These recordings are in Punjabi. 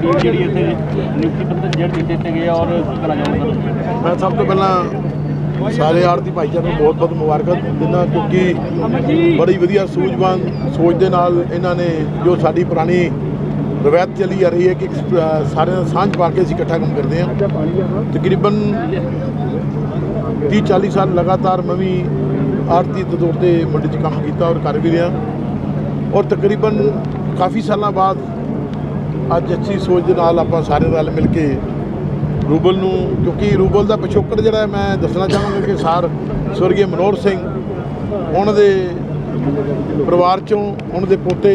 ਟੀਮ ਜਿਹੜੀ ਇੱਥੇ ਨਿਯੁਕਤੀ ਪੱਤਰ ਜਿਹੜੇ ਦਿੱਤੇ ਗਏ ਔਰ ਕੀ ਕਰਨਾ ਮੈਂ ਸਭ ਤੋਂ ਪਹਿਲਾਂ ਸਾਰੇ ਆੜਤੀ ਭਾਈਚਾਰੇ ਨੂੰ ਬਹੁਤ ਬਹੁਤ ਮੁਬਾਰਕਾਂ ਦਿੰਦਾ ਕਿਉਂਕਿ ਬੜੀ ਵਧੀਆ ਸੂਝਵਾਨ ਸੋਚ ਦੇ ਨਾਲ ਇਹਨਾਂ ਨੇ ਜੋ ਸਾਡੀ ਪੁਰਾਣੀ ਰਵਾਇਤ ਚੱਲੀ ਆ ਰਹੀ ਹੈ ਕਿ ਇੱਕ ਸਾਰਿਆਂ ਨਾਲ ਸਾਂਝ ਪਾ ਕੇ ਅਸੀਂ ਇਕੱਠਾ ਕੰਮ ਕਰਦੇ ਹਾਂ। ਤਕਰੀਬਨ 30 40 ਸਾਲ ਲਗਾਤਾਰ ਮੈਂ ਵੀ ਆਰਤੀ ਦੇ ਤੌਰ ਤੇ ਮੰਡੀ 'ਚ ਕੰਮ ਕੀਤਾ ਔਰ ਕਰ ਵੀ ਰਿਹਾ। ਔਰ ਤਕਰੀਬਨ ਕਾਫੀ ਸਾਲਾਂ ਬਾਅਦ ਅੱਜ ਅੱਛੀ ਸੋਚ ਦੇ ਨਾਲ ਆਪਾਂ ਸਾਰੇ ਰਲ ਮਿਲ ਕੇ ਰੂਬਲ ਨੂੰ ਕਿਉਂਕਿ ਰੂਬਲ ਦਾ ਪਿਛੋਕੜ ਜਿਹੜਾ ਮੈਂ ਦੱਸਣਾ ਚਾਹਾਂਗਾ ਕਿ ਸਾਰ ਸਵਰਗੀ ਮਨੋਹਰ ਸਿੰਘ ਉਹਨਾਂ ਦੇ ਪਰਿਵਾਰ ਚੋਂ ਉਹਨਾਂ ਦੇ ਪੋਤੇ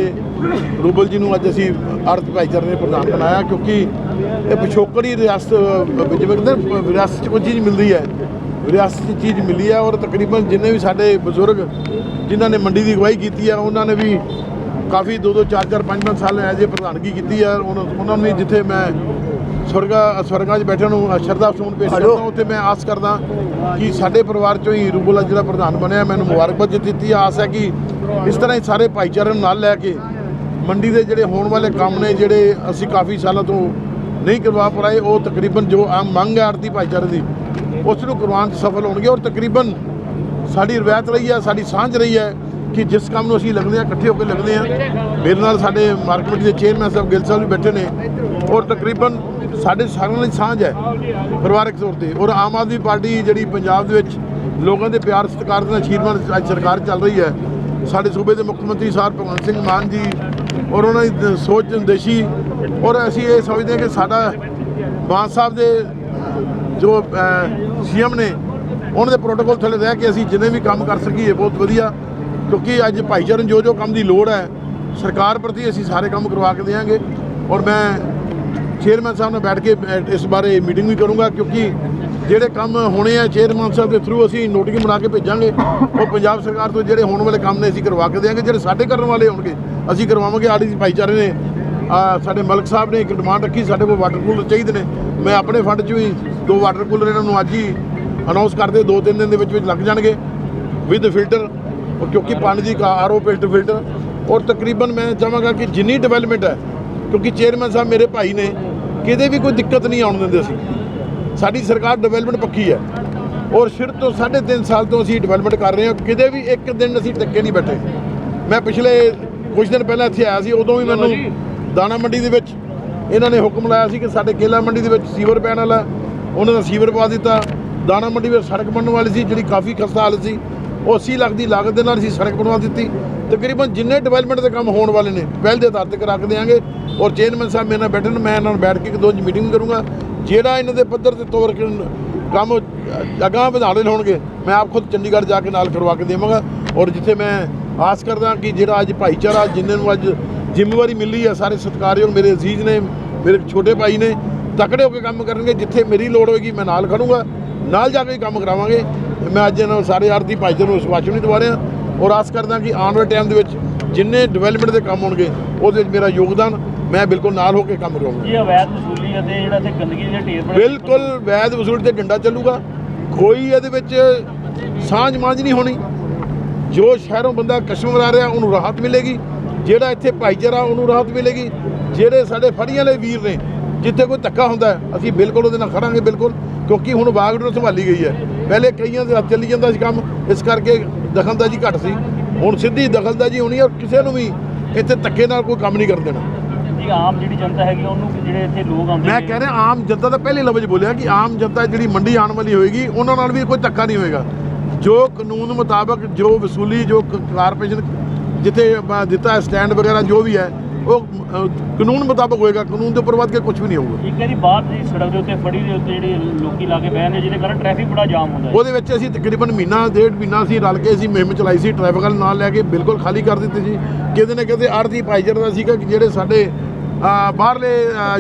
ਰੂਬਲ ਜੀ ਨੂੰ ਅੱਜ ਅਸੀਂ ਅਰਥ ਭਾਈਚਾਰੇ ਨੇ ਪ੍ਰਧਾਨ ਬਣਾਇਆ ਕਿਉਂਕਿ ਇਹ ਪਿਛੋਕੜ ਹੀ ਰਿਆਸਤ ਜਿਵੇਂ ਕਹਿੰਦੇ ਨਾ, ਵਿਰਾਸਤ 'ਚ ਕੋਈ ਚੀਜ਼ ਮਿਲਦੀ ਹੈ। ਵਿਰਾਸਤ 'ਚ ਚੀਜ਼ ਮਿਲੀ ਹੈ ਔਰ ਤਕਰੀਬਨ ਜਿੰਨੇ ਵੀ ਸਾਡੇ ਬਜ਼ੁਰਗ ਜਿਨ੍ਹਾਂ ਨੇ ਮੰਡੀ ਦੀ ਅਗਵਾਈ ਕੀਤੀ ਹੈ ਉਹਨਾਂ ਨੇ ਵੀ ਕਾਫੀ ਦੋ ਦੋ ਚਾਰ ਚਾਰ ਪੰਜ ਪੰਜ ਸਾਲ ਐਜ ਇਹ ਪ੍ਰਧਾਨਗੀ ਕੀਤੀ ਹੈ ਉਹਨਾਂ ਉਹਨਾਂ ਨੂੰ ਜਿੱਥੇ ਮੈਂ ਸਵਰਗਾ ਸਵਰਗਾਂ 'ਚ ਬੈਠਿਆਂ ਨੂੰ ਸ਼ਰਧਾ ਸੁਮਨ ਪੇਸ਼ ਕਰਦਾ ਉੱਥੇ ਮੈਂ ਆਸ ਕਰਦਾ ਕਿ ਸਾਡੇ ਪਰਿਵਾਰ 'ਚੋਂ ਹੀ ਰੂਬਲਾ ਜਿਹੜਾ ਪ੍ਰਧਾਨ ਬਣਿਆ। ਮੈਨੂੰ ਮੁਬਾਰਕਬਾਦ ਦਿੱਤੀ ਆਸ ਹੈ ਕਿ ਇਸ ਤਰ੍ਹਾਂ ਹੀ ਸਾਰੇ ਭਾਈਚਾਰੇ ਨੂੰ ਨਾਲ ਲੈ ਕੇ ਮੰਡੀ ਦੇ ਜਿਹੜੇ ਹੋਣ ਵਾਲੇ ਕੰਮ ਨੇ ਜਿਹੜੇ ਅਸੀਂ ਕਾਫੀ ਸਾਲਾਂ ਤੋਂ ਨਹੀਂ ਕਰਵਾ ਪਾਏ ਉਹ ਤਕਰੀਬਨ ਜੋ ਆਮ ਮੰਗ ਹੈ ਆਰਤੀ ਭਾਈਚਾਰੇ ਦੀ ਉਸ ਨੂੰ ਕਰਵਾਉਣ 'ਚ ਸਫਲ ਹੋਣਗੇ। ਔਰ ਤਕਰੀਬਨ ਸਾਡੀ ਰਵਾਇਤ ਰਹੀ ਹੈ ਸਾਡੀ ਸਾਂਝ ਰਹੀ ਹੈ। ਕਿ ਜਿਸ ਕੰਮ ਨੂੰ ਅਸੀਂ ਲੱਗਦੇ ਹਾਂ, ਇਕੱਠੇ ਹੋ ਕੇ ਲੱਗਦੇ ਹਾਂ। ਮੇਰੇ ਨਾਲ ਸਾਡੇ ਮਾਰਕੀਟ ਦੇ ਚੇਅਰਮੈਨ ਸਾਹਿਬ ਗਿੱਲ ਸਾਹਿਬ ਵੀ ਬੈਠੇ ਨੇ। ਔਰ ਤਕਰੀਬਨ ਸਾਡੇ ਸਾਰਿਆਂ ਲਈ ਸਾਂਝ ਹੈ, ਪਰਿਵਾਰਕ ਤੌਰ ਤੇ। ਔਰ ਆਮ ਆਦਮੀ ਪਾਰਟੀ ਜਿਹੜੀ ਪੰਜਾਬ ਦੇ ਵਿੱਚ ਲੋਕਾਂ ਦੇ ਪਿਆਰ, ਸਤਿਕਾਰ ਦੇ ਆਸ਼ੀਰਵਾਦ ਅੱਜ ਸਰਕਾਰ ਚੱਲ ਰਹੀ ਹੈ, ਸਾਡੇ ਸੂਬੇ ਦੇ ਮੁੱਖ ਮੰਤਰੀ ਸਾਹਿਬ ਭਗਵੰਤ ਸਿੰਘ ਮਾਨ ਜੀ ਔਰ ਉਹਨਾਂ ਦੀ ਸੋਚ ਨਿਰਦੇਸ਼ੀ। ਔਰ ਅਸੀਂ ਇਹ ਸਮਝਦੇ ਹਾਂ ਕਿ ਸਾਡਾ ਮਾਨ ਸਾਹਿਬ ਦੇ ਜੋ ਸੀਐਮ ਨੇ, ਉਹਨਾਂ ਦੇ ਪ੍ਰੋਟੋਕੋਲ ਥੱਲੇ ਰਹਿ ਕੇ ਅਸੀਂ ਜਿੰਨੇ ਵੀ ਕੰਮ ਕਰ ਸਕੀਏ, ਬਹੁਤ ਵਧੀਆ। ਕਿਉਂਕਿ ਅੱਜ ਭਾਈਚਾਰੇ ਨੂੰ ਜੋ ਜੋ ਕੰਮ ਦੀ ਲੋੜ ਹੈ, ਸਰਕਾਰ ਪ੍ਰਤੀ ਅਸੀਂ ਸਾਰੇ ਕੰਮ ਕਰਵਾ ਕੇ ਦੇਵਾਂਗੇ। ਔਰ ਮੈਂ ਚੇਅਰਮੈਨ ਸਾਹਿਬ ਨਾਲ ਬੈਠ ਕੇ ਇਸ ਬਾਰੇ ਮੀਟਿੰਗ ਵੀ ਕਰੂੰਗਾ ਕਿਉਂਕਿ ਜਿਹੜੇ ਕੰਮ ਹੋਣੇ ਆ ਚੇਅਰਮੈਨ ਸਾਹਿਬ ਦੇ ਥਰੂ ਅਸੀਂ ਨੋਟਿਸ ਬਣਾ ਕੇ ਭੇਜਾਂਗੇ। ਉਹ ਪੰਜਾਬ ਸਰਕਾਰ ਤੋਂ ਜਿਹੜੇ ਹੋਣ ਵਾਲੇ ਕੰਮ ਨੇ ਅਸੀਂ ਕਰਵਾ ਕੇ ਦੇਵਾਂਗੇ। ਜਿਹੜੇ ਸਾਡੇ ਕਰਨ ਵਾਲੇ ਹੋਣਗੇ, ਅਸੀਂ ਕਰਵਾਵਾਂਗੇ। ਆੜੀ ਭਾਈਚਾਰੇ ਨੇ ਸਾਡੇ ਮਲਕ ਸਾਹਿਬ ਨੇ ਇੱਕ ਡਿਮਾਂਡ ਰੱਖੀ, ਸਾਡੇ ਕੋਲ ਵਾਟਰ ਕੂਲਰ ਚਾਹੀਦੇ ਨੇ। ਮੈਂ ਆਪਣੇ ਫੰਡ 'ਚ ਵੀ ਦੋ ਵਾਟਰ ਕੂਲਰ ਇਹਨਾਂ ਨੂੰ ਅੱਜ ਹੀ ਅਨਾਉਂਸ ਕਰਦੇ, ਦੋ ਤਿੰਨ ਦਿਨ ਦੇ ਵਿੱਚ ਵਿੱਚ ਲੱਗ ਜਾਣਗੇ। ਵਿਦ ਫਿਲਟਰ ਉਹ ਕਿਉਂਕਿ ਪਾਣੀ ਦੀ ਆਰਓ ਫਿਲਟਰ ਫਿਲਟਰ। ਔਰ ਤਕਰੀਬਨ ਮੈਂ ਚਾਹਾਂਗਾ ਕਿ ਜਿੰਨੀ ਡਿਵੈਲਪਮੈਂਟ ਹੈ ਕਿਉਂਕਿ ਚੇਅਰਮੈਨ ਸਾਹਿਬ ਮੇਰੇ ਭਾਈ ਨੇ ਕਿਤੇ ਵੀ ਕੋਈ ਦਿੱਕਤ ਨਹੀਂ ਆਉਣ ਦਿੰਦੇ ਅਸੀਂ। ਸਾਡੀ ਸਰਕਾਰ ਡਿਵੈਲਪਮੈਂਟ ਪੱਕੀ ਹੈ। ਔਰ ਸ਼ੁਰੂ ਤੋਂ 3.5 ਸਾਲ ਤੋਂ ਅਸੀਂ ਡਿਵੈਲਪਮੈਂਟ ਕਰ ਰਹੇ ਹਾਂ। ਕਿਤੇ ਵੀ ਇੱਕ ਦਿਨ ਅਸੀਂ ਟੱਕੇ ਨਹੀਂ ਬੈਠੇ। ਮੈਂ ਪਿਛਲੇ ਕੁਝ ਦਿਨ ਪਹਿਲਾਂ ਇੱਥੇ ਆਇਆ ਸੀ ਉਦੋਂ ਵੀ ਮੈਨੂੰ ਦਾਣਾ ਮੰਡੀ ਦੇ ਵਿੱਚ ਇਹਨਾਂ ਨੇ ਹੁਕਮ ਲਾਇਆ ਸੀ ਕਿ ਸਾਡੇ ਕੇਲਾ ਮੰਡੀ ਦੇ ਵਿੱਚ ਸੀਵਰ ਪੈਣ ਵਾਲਾ। ਉਹਨਾਂ ਦਾ ਸੀਵਰ ਪਾ ਦਿੱਤਾ। ਦਾਣਾ ਮੰਡੀ ਵਿੱਚ ਸੜਕ ਬਣਨ ਵਾਲੀ ਸੀ ਜਿਹੜੀ ਕਾਫੀ ਖਸਤਾ ਹਾਲਤ ਸੀ। ਉਹ 80 ਲੱਖ ਦੀ ਲਾਗਤ ਦੇ ਨਾਲ ਅਸੀਂ ਸੜਕ ਬਣਵਾ ਦਿੱਤੀ। ਤਕਰੀਬਨ ਜਿੰਨੇ ਡਿਵੈਲਪਮੈਂਟ ਦੇ ਕੰਮ ਹੋਣ ਵਾਲੇ ਨੇ, ਪਹਿਲ ਦੇ ਆਧਾਰ ਤੇ ਕਰਾ ਕੇ ਦੇਵਾਂਗੇ ਔਰ ਚੇਅਰਮੈਨ ਸਾਹਿਬ ਮੇਰੇ ਨਾਲ ਬੈਠਣ, ਮੈਂ ਇਹਨਾਂ ਨਾਲ ਬੈਠ ਕੇ ਇੱਕ ਦੋ ਮੀਟਿੰਗ ਕਰੂੰਗਾ। ਜਿਹੜਾ ਇਹਨਾਂ ਦੇ ਪੱਧਰ ਤੇ ਤੌਰ ਕੇ ਕੰਮ ਅਗਾਂਹ ਵਧਾਣੇ ਹੋਣਗੇ, ਮੈਂ ਆਪ ਖੁਦ ਚੰਡੀਗੜ੍ਹ ਜਾ ਕੇ ਨਾਲ ਕਰਵਾ ਕੇ ਦੇਵਾਂਗਾ। ਔਰ ਜਿੱਥੇ ਮੈਂ ਆਸ ਕਰਦਾ ਕਿ ਜਿਹੜਾ ਅੱਜ ਭਾਈਚਾਰਾ ਜਿਨ੍ਹਾਂ ਨੂੰ ਅੱਜ ਜ਼ਿੰਮੇਵਾਰੀ ਮਿਲੀ ਹੈ ਸਾਰੇ ਸਤਿਕਾਰਯੋਗ ਮੇਰੇ ਅਜ਼ੀਜ਼ ਨੇ, ਮੇਰੇ ਛੋਟੇ ਭਾਈ ਨੇ, ਤਕੜੇ ਹੋ ਕੇ ਕੰਮ ਕਰਨਗੇ। ਜਿੱਥੇ ਮੇਰੀ ਲੋੜ ਹੋਏਗੀ, ਮੈਂ ਨਾਲ ਖੜੂੰਗਾ। ਨਾਲ ਜਾ ਕੇ ਕੰਮ ਕਰਾਵਾਂਗੇ। ਮੈਂ ਅੱਜ ਇਹਨਾਂ ਸਾਰੇ ਆਰਤੀ ਭਾਈਚਾਰੇ ਨੂੰ ਵਿਸ਼ਵਾਸ ਨਹੀਂ ਦਵਾ ਰਿਹਾ ਔਰ ਆਸ ਕਰਦਾ ਕਿ ਆਉਣ ਵਾਲੇ ਟਾਈਮ ਦੇ ਵਿੱਚ ਜਿੰਨੇ ਡਿਵੈਲਪਮੈਂਟ ਦੇ ਕੰਮ ਹੋਣਗੇ ਉਹਦੇ ਵਿੱਚ ਮੇਰਾ ਯੋਗਦਾਨ ਮੈਂ ਬਿਲਕੁਲ ਨਾਲ ਹੋ ਕੇ ਕੰਮ ਕਰਾਂਗਾ ਇਹ ਅਵੈਧ ਵਸੂਲੀ ਅਤੇ ਜਿਹੜਾ ਇੱਥੇ ਗੰਦਗੀ ਦੇ ਢੇਰ ਬਣੇ ਬਿਲਕੁਲ ਵੈਦ ਵਸੂਲ ਤੇ ਡੰਡਾ ਚੱਲੂਗਾ। ਕੋਈ ਇਹਦੇ ਵਿੱਚ ਸਾਂਝ ਮਾਂਝ ਨਹੀਂ ਹੋਣੀ। ਜੋ ਸ਼ਹਿਰੋਂ ਬੰਦਾ ਕਸ਼ਮੀਰ ਆ ਰਿਹਾ ਉਹਨੂੰ ਰਾਹਤ ਮਿਲੇਗੀ। ਜਿਹੜਾ ਇੱਥੇ ਭਾਈਚਾਰਾ ਉਹਨੂੰ ਰਾਹਤ ਮਿਲੇਗੀ। ਜਿਹੜੇ ਸਾਡੇ ਫੜੀਆਂ ਵਾਲੇ ਵੀਰ ਨੇ ਜਿੱਥੇ ਕੋਈ ਧੱਕਾ ਹੁੰਦਾ ਅਸੀਂ ਬਿਲਕੁਲ ਉਹਦੇ ਨਾਲ ਖੜਾਂਗੇ ਬਿਲਕੁਲ। ਕਿਉਂਕਿ ਹੁਣ ਬਾਗਡੋਰ ਸੰਭਾਲੀ ਗਈ ਹੈ। ਪਹਿਲੇ ਕਈਆਂ ਦੇ ਹੱਥ ਚੱਲੀ ਜਾਂਦਾ ਸੀ ਕੰਮ ਇਸ ਕਰਕੇ ਦਖਲਅੰਦਾਜ਼ੀ ਘੱਟ ਸੀ। ਹੁਣ ਸਿੱਧੀ ਦਖਲਅੰਦਾਜ਼ੀ ਹੋਣੀ ਹੈ ਔਰ ਕਿਸੇ ਨੂੰ ਵੀ ਇੱਥੇ ਧੱਕੇ ਨਾਲ ਕੋਈ ਕੰਮ ਨਹੀਂ ਕਰਨ ਦੇਣਾ। ਜੀ ਆਮ ਜਿਹੜੀ ਜਨਤਾ ਹੈਗੀ ਉਹਨੂੰ ਜਿਹੜੇ ਇੱਥੇ ਲੋਕ ਆਉਂਦੇ ਮੈਂ ਕਹਿ ਰਿਹਾ ਆਮ ਜਨਤਾ ਦਾ ਪਹਿਲੇ ਲਫ਼ਜ਼ ਬੋਲਿਆ ਕਿ ਆਮ ਜਨਤਾ ਜਿਹੜੀ ਮੰਡੀ ਆਉਣ ਵਾਲੀ ਹੋਏਗੀ ਉਹਨਾਂ ਨਾਲ ਵੀ ਕੋਈ ਧੱਕਾ ਨਹੀਂ ਹੋਏਗਾ। ਜੋ ਕਾਨੂੰਨ ਮੁਤਾਬਕ ਜੋ ਵਸੂਲੀ ਜੋ ਕਾਰਪੋਰੇਸ਼ਨ ਜਿੱਥੇ ਦਿੱਤਾ ਸਟੈਂਡ ਵਗੈਰਾ ਜੋ ਵੀ ਹੈ ਉਹ ਕਾਨੂੰਨ ਮੁਤਾਬਕ ਹੋਏਗਾ ਕਾਨੂੰਨ ਦੇ ਉੱਪਰ ਵੱਧ ਕੇ ਕੁਝ ਵੀ ਨਹੀਂ ਹੋਊਗਾ। ਇੱਕ ਹੈ ਜੀ ਬਾਹਰ ਦੀ ਸੜਕ ਦੇ ਉੱਤੇ ਫੜੀ ਦੇ ਉੱਤੇ ਜਿਹੜੇ ਲੋਕੀ ਲਾ ਕੇ ਬਹਿ ਨੇ ਜਿਹਦੇ ਕਾਰਨ ਟ੍ਰੈਫਿਕ ਬੜਾ ਜਾਮ ਹੁੰਦਾ ਹੈ। ਉਹਦੇ ਵਿੱਚ ਅਸੀਂ ਤਕਰੀਬਨ ਮਹੀਨਾ ਡੇਢ ਮਹੀਨਾ ਅਸੀਂ ਰਲ ਕੇ ਅਸੀਂ ਮੁਹਿੰਮ ਚਲਾਈ ਸੀ ਟ੍ਰੈਫਿਕ ਨਾਲ ਲੈ ਕੇ ਬਿਲਕੁਲ ਖਾਲੀ ਕਰ ਦਿੱਤੀ ਸੀ। ਕਿਤੇ ਨਾ ਕਿਤੇ ਆੜਤੀ ਭਾਈਚਾਰੇ ਦਾ ਸੀਗਾ ਕਿ ਜਿਹੜੇ ਸਾਡੇ ਬਾਹਰਲੇ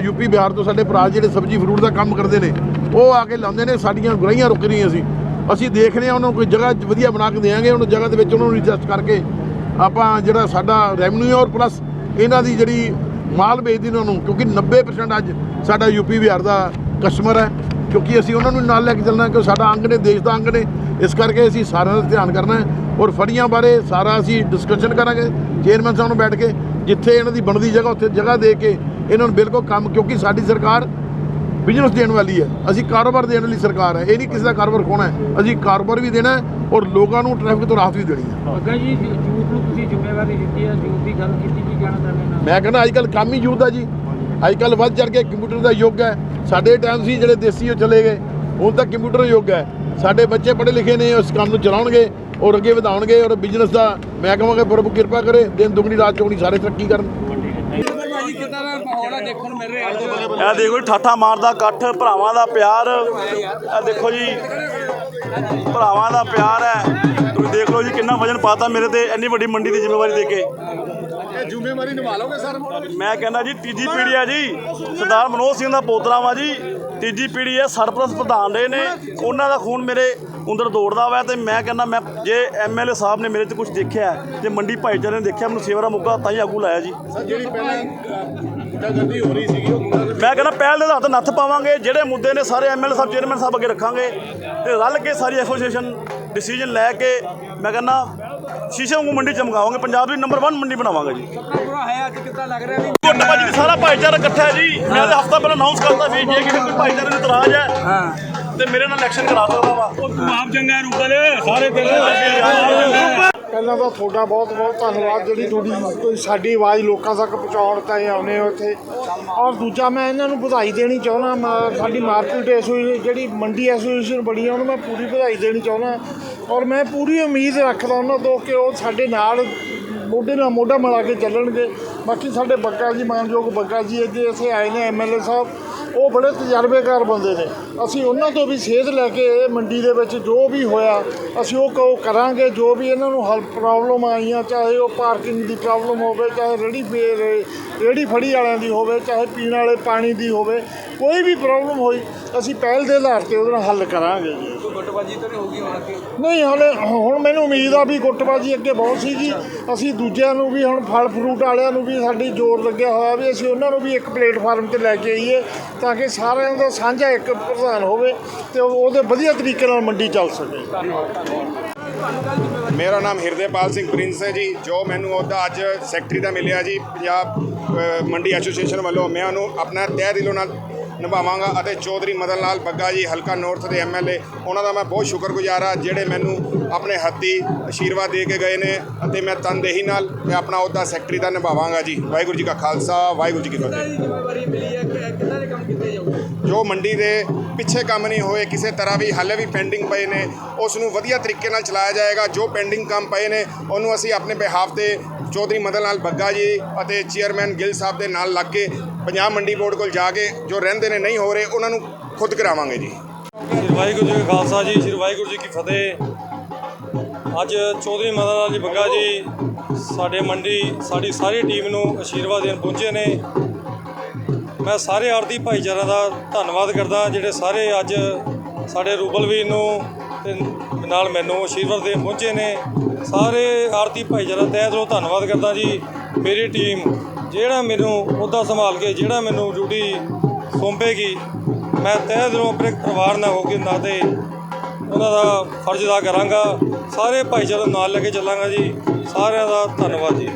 ਯੂਪੀ ਬਿਹਾਰ ਤੋਂ ਸਾਡੇ ਭਰਾ ਜਿਹੜੇ ਸਬਜ਼ੀ ਫਰੂਟ ਦਾ ਕੰਮ ਕਰਦੇ ਨੇ ਉਹ ਆ ਕੇ ਲਾਉਂਦੇ ਨੇ ਸਾਡੀਆਂ ਗੁਰਾਈਆਂ ਰੁਕ ਰਹੀਆਂ ਸੀ। ਅਸੀਂ ਦੇਖ ਰਹੇ ਹਾਂ ਉਹਨਾਂ ਨੂੰ ਕੋਈ ਜਗ੍ਹਾ ਵਧੀਆ ਬਣਾ ਕੇ ਦੇਵਾਂਗੇ ਉਹਨਾਂ ਜਗ੍ਹਾ ਦੇ ਵਿੱਚ ਉਹਨਾਂ ਨੂੰ ਐਡਜਸਟ ਕਰਕੇ ਆਪਾਂ ਜਿਹੜਾ ਸਾਡਾ ਰੈਵਨਿਊ ਔਰ ਪਲੱਸ ਇਹਨਾਂ ਦੀ ਜਿਹੜੀ ਮਾਲ ਵੇਚਦੀ ਉਹਨਾਂ ਨੂੰ ਕਿਉਂਕਿ 90% ਅੱਜ ਸਾਡਾ ਯੂਪੀ ਬਿਹਾਰ ਦਾ ਕਸਟਮਰ ਹੈ, ਕਿਉਂਕਿ ਅਸੀਂ ਉਹਨਾਂ ਨੂੰ ਨਾਲ ਲੈ ਕੇ ਚੱਲਣਾ ਕਿ ਸਾਡਾ ਅੰਗ ਨੇ, ਦੇਸ਼ ਦਾ ਅੰਗ ਨੇ, ਇਸ ਕਰਕੇ ਅਸੀਂ ਸਾਰਿਆਂ ਦਾ ਧਿਆਨ ਕਰਨਾ ਹੈ ਔਰ ਫੜੀਆਂ ਬਾਰੇ ਸਾਰਾ ਅਸੀਂ ਡਿਸਕਸ਼ਨ ਕਰਾਂਗੇ ਚੇਅਰਮੈਨ ਸਾਹਿਬ ਨੂੰ ਬੈਠ ਕੇ, ਜਿੱਥੇ ਇਹਨਾਂ ਦੀ ਬਣਦੀ ਜਗ੍ਹਾ, ਉੱਥੇ ਜਗ੍ਹਾ ਦੇ ਕੇ ਇਹਨਾਂ ਨੂੰ ਬਿਲਕੁਲ ਕੰਮ, ਕਿਉਂਕਿ ਸਾਡੀ ਸਰਕਾਰ ਬਿਜ਼ਨਸ ਦੇਣ ਵਾਲੀ ਹੈ, ਅਸੀਂ ਕਾਰੋਬਾਰ ਦੇਣ ਵਾਲੀ ਸਰਕਾਰ ਹੈ, ਇਹ ਨਹੀਂ ਕਿਸੇ ਦਾ ਕਾਰੋਬਾਰ ਖੋਣਾ ਹੈ, ਅਸੀਂ ਕਾਰੋਬਾਰ ਵੀ ਦੇਣਾ ਹੈ ਔਰ ਲੋਕਾਂ ਨੂੰ ਟ੍ਰੈਫਿਕ ਤੋਂ ਰਾਹਤ ਵੀ ਦੇਣੀ ਹੈ। ਅੱਗਾ ਜੀ ਜੂਟ ਨੂੰ ਤੁਸੀਂ ਜ਼ਿੰਮੇਵਾਰੀ ਦਿੱਤੀ ਹੈ ਜੂਟ ਦੀ ਗੱਲ ਕੀਤੀ ਕੀ ਕਹਿਣਾ ਚਾਹੁੰਦੇ ਨੇ ਮੈਂ ਕਹਿੰਦਾ ਅੱਜ ਕੱਲ ਕੰਮ ਹੀ ਯੂਥ ਦਾ ਜੀ। ਅੱਜ ਕੱਲ ਵੱਧ ਚੜ ਕੇ ਕੰਪਿਊਟਰ ਦਾ ਯੁੱਗ ਹੈ। ਸਾਡੇ ਟਾਈਮ ਸੀ ਜਿਹੜੇ ਦੇਸੀ ਉਹ ਚਲੇ ਗਏ। ਹੁਣ ਤਾਂ ਕੰਪਿਊਟਰ ਯੁੱਗ ਹੈ। ਸਾਡੇ ਬੱਚੇ ਪੜ੍ਹੇ ਲਿਖੇ ਨੇ ਉਸ ਕੰਮ ਨੂੰ ਚਲਾਉਣਗੇ ਔਰ ਅੱਗੇ ਵਧਾਉਣਗੇ ਔਰ ਬਿਜ਼ਨਸ ਦਾ ਮੈਂ ਕਹਾਂਗਾ ਪ੍ਰਭੂ ਕਿਰਪਾ ਕਰੇ ਦਿਨ ਦੁਗਣੀ ਰਾਤ ਚੌਗਣੀ ਸਾਰੇ ਤਰੱਕੀ ਕਰਨ। ਇਹ ਦੇਖੋ ਜੀ ਠਾਠਾ ਮਾਰਦਾ ਇਕੱਠ ਭਰਾਵਾਂ ਦਾ ਪਿਆਰ। ਇਹ ਦੇਖੋ ਜੀ ਭਰਾਵਾਂ ਦਾ ਪਿਆਰ ਹੈ। ਤੁਸੀਂ ਦੇਖ ਲਓ ਜੀ ਕਿੰਨਾ ਵਜਨ ਪਾਤਾ ਮੇਰੇ ਤੇ ਇੰਨੀ ਵੱਡੀ ਮੰਡੀ ਦੀ ਜ਼ਿੰਮੇਵਾਰੀ ਦੇ ਕੇ। ਇਹ ਜ਼ਿੰਮੇਵਾਰੀ ਨਿਭਾ ਲੋਗੇ ਸਰ? ਮੈਂ ਕਹਿੰਦਾ ਜੀ ਤੀਜੀ ਪੀੜ੍ਹੀ ਹੈ ਜੀ। ਸਰਦਾਰ ਮਨੋਜ ਸਿੰਘ ਦਾ ਪੋਤਰਾ ਵਾ ਜੀ। ਤੀਜੀ ਪੀੜ੍ਹੀ ਹੈ ਸਰਪ੍ਰਸਤ ਪ੍ਰਧਾਨ ਰਹੇ ਨੇ। ਉਹਨਾਂ ਦਾ ਖੂਨ ਮੇਰੇ ਅੰਦਰ ਦੌੜਦਾ ਵਾ ਤੇ ਮੈਂ ਕਹਿੰਦਾ ਮੈਂ ਜੇ ਐਮਐਲਏ ਸਾਹਿਬ ਨੇ ਮੇਰੇ ਤੇ ਕੁਝ ਦੇਖਿਆ ਹੈ, ਤੇ ਮੰਡੀ ਭਾਈਚਾਰੇ ਨੇ ਦੇਖਿਆ ਮੈਨੂੰ ਸੇਵਾ ਦਾ ਮੌਕਾ ਤਾਂ ਹੀ ਆਗੂ ਲਾਇਆ ਜੀ। ਮੈਂ ਕਹਿੰਦਾ ਪਹਿਲ ਦੇ ਆਧਾਰ ਤੇ ਨੱਥ ਪਾਵਾਂਗੇ ਜਿਹੜੇ ਮੁੱਦੇ ਨੇ ਸਾਰੇ ਐਮਐਲਏ ਸਾਹਿਬ ਚੇਅਰਮੈਨ ਸਾਹਿਬ ਅੱਗੇ ਰੱਖਾਂਗੇ ਤੇ ਰਲ ਕੇ ਸਾਰੀ ਐਸੋਸੀਏਸ਼ਨ ਡਿਸੀਜਨ ਲੈ ਕੇ ਮੈਂ ਕਹਿੰਦਾ ਸ਼ੀਸ਼ੇ ਵਾਂਗੂ ਮੰਡੀ ਚਮਕਾਵਾਂਗੇ ਪੰਜਾਬ ਦੀ ਨੰਬਰ 1 ਮੰਡੀ ਬਣਾਵਾਂਗੇ ਜੀ। ਪੂਰਾ ਹੈ ਅੱਜ ਕਿੱਦਾਂ ਲੱਗ ਰਿਹਾ ਵੀ ਕੋਟਪਾ ਜੀ ਸਾਰਾ ਭਾਈਚਾਰਾ ਇਕੱਠਾ ਹੈ ਜੀ। ਮੈਂ ਤਾਂ ਹਫਤਾ ਪਹਿਲਾਂ ਅਨਾਉਂਸ ਕਰਤਾ ਸੀ ਜੇ ਕਿਸੇ ਕੋਈ ਭਾਈਚਾਰੇ ਨੂੰ ਇਤਰਾਜ਼ ਹੈ ਹਾਂ। ਤੇ ਮੇਰੇ ਨਾਲ ਇਲੈਕਸ਼ਨ ਕਰਾ ਸਕਦਾ ਵਾ। ਆਪ ਚੰਗਾ ਰੂਪਲ ਸਾਰੇ ਪਹਿਲਾਂ ਤਾਂ ਤੁਹਾਡਾ ਬਹੁਤ ਬਹੁਤ ਧੰਨਵਾਦ ਜਿਹੜੀ ਤੁਹਾਡੀ ਕੋਈ ਸਾਡੀ ਆਵਾਜ਼ ਲੋਕਾਂ ਤੱਕ ਪਹੁੰਚਾਉਣ ਤਾਈਂ ਆਉਨੇ ਹੋ ਇੱਥੇ। ਔਰ ਦੂਜਾ ਮੈਂ ਇਹਨਾਂ ਨੂੰ ਵਧਾਈ ਦੇਣੀ ਚਾਹੁੰਦਾ, ਮਾ- ਸਾਡੀ ਮਾਰਕੀਟ ਐਸੋਸੀਏਸ਼ਨ ਜਿਹੜੀ ਮੰਡੀ ਐਸੋਸੀਏਸ਼ਨ ਬਣੀ ਆ, ਉਹਨੂੰ ਮੈਂ ਪੂਰੀ ਵਧਾਈ ਦੇਣੀ ਚਾਹੁੰਦਾ। ਔਰ ਮੈਂ ਪੂਰੀ ਉਮੀਦ ਰੱਖਦਾ ਉਹਨਾਂ ਤੋਂ ਕਿ ਉਹ ਸਾਡੇ ਨਾਲ ਮੋਢੇ ਨਾਲ ਮੋਢਾ ਮਿਲਾ ਕੇ ਚੱਲਣਗੇ। ਬਾਕੀ ਸਾਡੇ ਬੱਗਾ ਜੀ ਮਾਨਯੋਗ ਬੱਗਾ ਜੀ ਅੱਗੇ ਇੱਥੇ ਆਏ ਨੇ ਐਮਐਲਏ ਸਾਹਿਬ ਉਹ ਬੜੇ ਤਜਰਬੇਕਾਰ ਬੰਦੇ ਨੇ। ਅਸੀਂ ਉਹਨਾਂ ਤੋਂ ਵੀ ਸੇਧ ਲੈ ਕੇ ਇਹ ਮੰਡੀ ਦੇ ਵਿੱਚ ਜੋ ਵੀ ਹੋਇਆ ਅਸੀਂ ਉਹ ਕਰਾਂਗੇ ਜੋ ਵੀ ਇਹਨਾਂ ਨੂੰ ਹਲ ਪ੍ਰੋਬਲਮ ਆਈਆਂ ਚਾਹੇ ਉਹ ਪਾਰਕਿੰਗ ਦੀ ਪ੍ਰੋਬਲਮ ਹੋਵੇ ਚਾਹੇ ਰੇੜੀ ਰੇੜੀ ਫੜੀ ਵਾਲਿਆਂ ਦੀ ਹੋਵੇ ਚਾਹੇ ਪੀਣ ਵਾਲੇ ਪਾਣੀ ਦੀ ਹੋਵੇ ਕੋਈ ਵੀ ਪ੍ਰੋਬਲਮ ਹੋਈ ਅਸੀਂ ਪਹਿਲ ਦੇ ਆਧਾਰ ਤੇ ਉਹਦਾ ਨਾਲ ਹੱਲ ਕਰਾਂਗੇ ਜੀ। ਗੁੱਟਬਾਜੀ ਤਾਂ ਨਹੀਂ ਹੋਗੀ ਹੁਣ ਅੱਗੇ? ਨਹੀਂ ਹਲੇ ਹੁਣ ਮੈਨੂੰ ਉਮੀਦ ਆ ਵੀ ਗੁੱਟਬਾਜੀ ਅੱਗੇ ਬਹੁਤ ਸੀਗੀ। ਅਸੀਂ ਦੂਜਿਆਂ ਨੂੰ ਵੀ ਹੁਣ ਫਲ ਫਰੂਟ ਵਾਲਿਆਂ ਨੂੰ ਵੀ ਸਾਡੀ ਜ਼ੋਰ ਲੱਗਿਆ ਹੋਇਆ ਵੀ ਅਸੀਂ ਉਹਨਾਂ ਨੂੰ ਵੀ ਇੱਕ ਪਲੇਟਫਾਰਮ ਤੇ ਲੈ ਕੇ ਆਈਏ ਤਾਂ ਕਿ ਸਾਰਿਆਂ ਦਾ ਸਾਂਝਾ ਇੱਕ ਪ੍ਰਧਾਨ ਹੋਵੇ ਤੇ ਉਹਦੇ ਵਧੀਆ ਤਰੀਕੇ ਨਾਲ ਮੰਡੀ ਚੱਲ ਸਕੇ। ਮੇਰਾ ਨਾਮ ਹਿਰਦੇਪਾਲ ਸਿੰਘ ਪ੍ਰਿੰਸ ਹੈ ਜੀ। ਜੋ ਮੈਨੂੰ ਉਹਦਾ ਅੱਜ ਸੈਕਟਰੀ ਦਾ ਮਿਲਿਆ ਜੀ, ਪੰਜਾਬ ਮੰਡੀ ਐਸੋਸੀਏਸ਼ਨ ਵੱਲੋਂ। ਮੈਂ ਉਹਨੂੰ ਆਪਣਾ ਤਹਿ ਦਿਲੋਂ ਨਾਲ ਨਿਭਾਵਾਂਗਾ ਅਤੇ ਚੌਧਰੀ ਮਦਨ ਲਾਲ ਬੱਗਾ ਜੀ, ਹਲਕਾ ਨਾਰਥ ਦੇ ਐਮਐਲਏ ਉਹਨਾਂ ਦਾ ਮੈਂ ਬਹੁਤ ਸ਼ੁਕਰਗੁਜ਼ਾਰ ਹਾਂ, ਜਿਹੜੇ ਮੈਨੂੰ ਆਪਣੇ ਹੱਥੀ ਆਸ਼ੀਰਵਾਦ ਦੇ ਕੇ ਗਏ ਨੇ ਅਤੇ ਮੈਂ ਤਨਦੇਹੀ ਨਾਲ ਮੈਂ ਆਪਣਾ ਅਹੁਦਾ ਸੈਕਟਰੀ ਦਾ ਨਿਭਾਵਾਂਗਾ ਜੀ। ਵਾਹਿਗੁਰੂ ਜੀ ਕਾ ਖਾਲਸਾ, ਵਾਹਿਗੁਰੂ ਜੀ ਕੀ ਫਤਿਹ। ਜੋ ਮੰਡੀ ਦੇ ਪਿੱਛੇ ਕੰਮ ਨਹੀਂ ਹੋਏ, ਕਿਸੇ ਤਰ੍ਹਾਂ ਵੀ ਹਾਲੇ ਵੀ ਪੈਂਡਿੰਗ ਪਏ ਨੇ ਉਸ ਨੂੰ ਵਧੀਆ ਤਰੀਕੇ ਨਾਲ ਚਲਾਇਆ ਜਾਏਗਾ। ਜੋ ਪੈਂਡਿੰਗ ਕੰਮ ਪਏ ਨੇ, ਉਹਨੂੰ ਅਸੀਂ ਆਪਣੇ ਬਿਹਾਫ ਤੇ ਚੌਧਰੀ ਮਦਨ ਲਾਲ ਬੱਗਾ ਜੀ ਅਤੇ ਚੇਅਰਮੈਨ ਗਿੱਲ ਸਾਹਿਬ ਦੇ ਨਾਲ ਲੱਗ ਕੇ ਪੰਜਾਬ ਮੰਡੀ ਬੋਰਡ ਕੋਲ ਜਾ ਕੇ ਜੋ ਰਹਿੰਦੇ ਨੇ, ਨਹੀਂ ਹੋ ਰਹੇ, ਉਹਨਾਂ ਨੂੰ ਖੁਦ ਕਰਾਵਾਂਗੇ ਜੀ। ਸ਼੍ਰੀ ਵਾਹਿਗੁਰੂ ਜੀ ਕਾ ਖਾਲਸਾ ਜੀ, ਸ਼੍ਰੀ ਵਾਹਿਗੁਰੂ ਜੀ ਕੀ ਫਤਿਹ। ਅੱਜ ਚੌਧਰੀ ਮਦਨ ਲਾਲ ਜੀ ਬੱਗਾ ਜੀ, ਸਾਡੇ ਮੰਡੀ, ਸਾਡੀ ਸਾਰੀ ਟੀਮ ਨੂੰ ਆਸ਼ੀਰਵਾਦ ਦੇਣ ਪਹੁੰਚੇ ਨੇ। ਮੈਂ ਸਾਰੇ ਆਰਤੀ ਭਾਈਚਾਰਾ ਦਾ ਧੰਨਵਾਦ ਕਰਦਾ, ਜਿਹੜੇ ਸਾਰੇ ਅੱਜ ਸਾਡੇ ਰੂਬਲ ਵੀਰ ਨੂੰ ਤੇ ਨਾਲ ਮੈਨੂੰ ਆਸ਼ੀਰਵਾਦ ਦੇ ਪਹੁੰਚੇ ਨੇ। ਸਾਰੇ ਆਰਤੀ ਭਾਈਚਾਰਾ ਤਹਿ ਦਿਲੋਂ ਧੰਨਵਾਦ ਕਰਦਾ ਜੀ, ਮੇਰੀ ਟੀਮ, ਜਿਹੜਾ ਮੈਨੂੰ ਉਹਦਾ ਸੰਭਾਲ ਕੇ, ਜਿਹੜਾ ਮੈਨੂੰ ਡਿਊਟੀ ਸੌਂਪੇਗੀ, ਮੈਂ ਤਹਿ ਦਿਲੋਂ ਆਪਣੇ ਪਰਿਵਾਰ ਨਾਲ ਹੋ ਕੇ ਨਾਤੇ ਉਹਨਾਂ ਦਾ ਫਰਜ਼ ਅਦਾ ਕਰਾਂਗਾ। ਸਾਰੇ ਭਾਈਚਾਰੇ ਨੂੰ ਨਾਲ ਲੈ ਕੇ ਚੱਲਾਂਗਾ ਜੀ। ਸਾਰਿਆਂ ਦਾ ਧੰਨਵਾਦ ਜੀ।